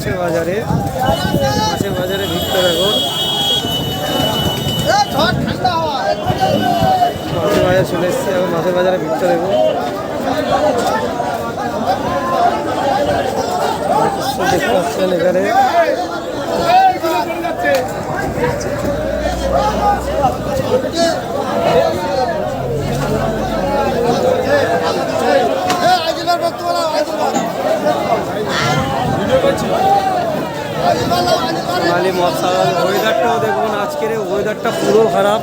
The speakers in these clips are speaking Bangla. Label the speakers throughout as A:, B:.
A: মাছের বাজারে মাছের বাজারে ভিড়টা দেখো মাছের বাজার চলে এসছে এখন, মাছের বাজারে ভিড়টা দেখো দেখতে এখানে। মালি মশা ওয়েদারটাও দেখুন, আজকের ওয়েদারটা পুরো খারাপ।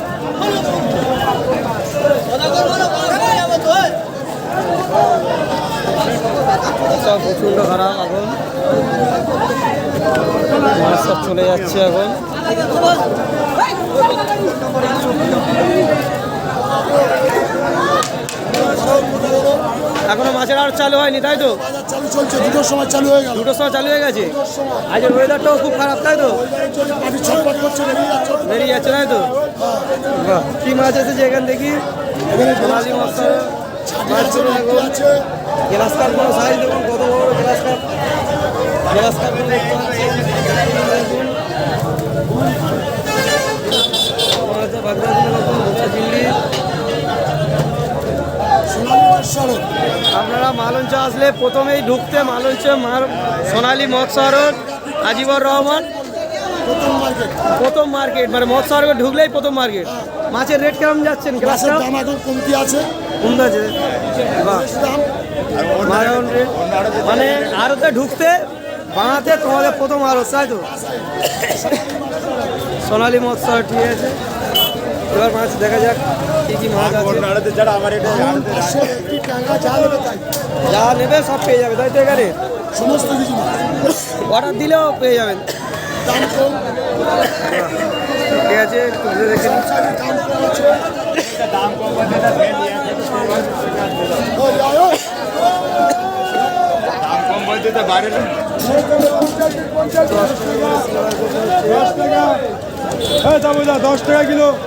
A: সব প্রচণ্ড খারাপ এখন। সব চলে যাচ্ছে এখন। এখনও মাছের আর চালু হয়নি তাই তো?
B: চালু চলছে দুটোর সময় চালু হয়ে গেল।
A: দুটোর সময় চালু হয়ে গেছে? আজকের ওয়েদারটাও খুব খারাপ তাই তো?
B: বেরিয়ে যাচ্ছে
A: তাই তো? কি মাছ এসেছে এখান দেখি? সোনালি মাছ গ্লাস কাপ কোনো সাইজ দেখুন কত বড় বড় গ্লাস কাপ। গ্লাস কাপ দেখুন।
B: সড়ক
A: আপনারা মালঞ্চ আসলে প্রথমেই ঢুকতে মালঞ্চ মার সোনালী মৎস্যরণ আজিবর রহমান।
B: প্রথম মার্কেট।
A: প্রথম মার্কেট মানে মৎস্যরণে ঢুকলেই প্রথম মার্কেট। মাছের রেট কেমন যাচ্ছেন গ্লাস
B: মাছের
A: কাপ
B: দাম এখন কমতি আছে।
A: কমতে আছে? বাহ।
B: দাম।
A: মাখন মানে আরতে ঢুকতে বানাতে তোমাদের প্রথম আরও তাই তো? সোনালী মৎস্য ঠিক আছে। এবার মাছ দেখা যাক কি কি মাছ আছে।
C: যারা আমার এটা
B: যা নেবে তাই।
A: যা নেবে সব পেয়ে যাবে তাই তো এখানে?
B: সমস্ত কিছু
A: অর্ডার দিলেও পেয়ে যাবেন।
B: দাম কম।
A: ঠিক আছে দেখে।
B: দাম কম
C: বলতে তো বাইরে
B: দশ টাকা কিলো
C: চারাশি বা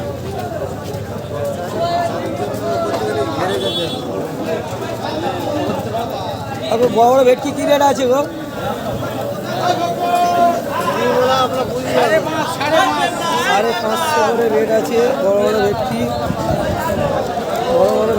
A: ভাঙন বড় বড় ভেটকি, কি রেট আছে গো? সাড়ে পাঁচশো করে রেট আছে, বড় বড় ভেটকি। বড় বড়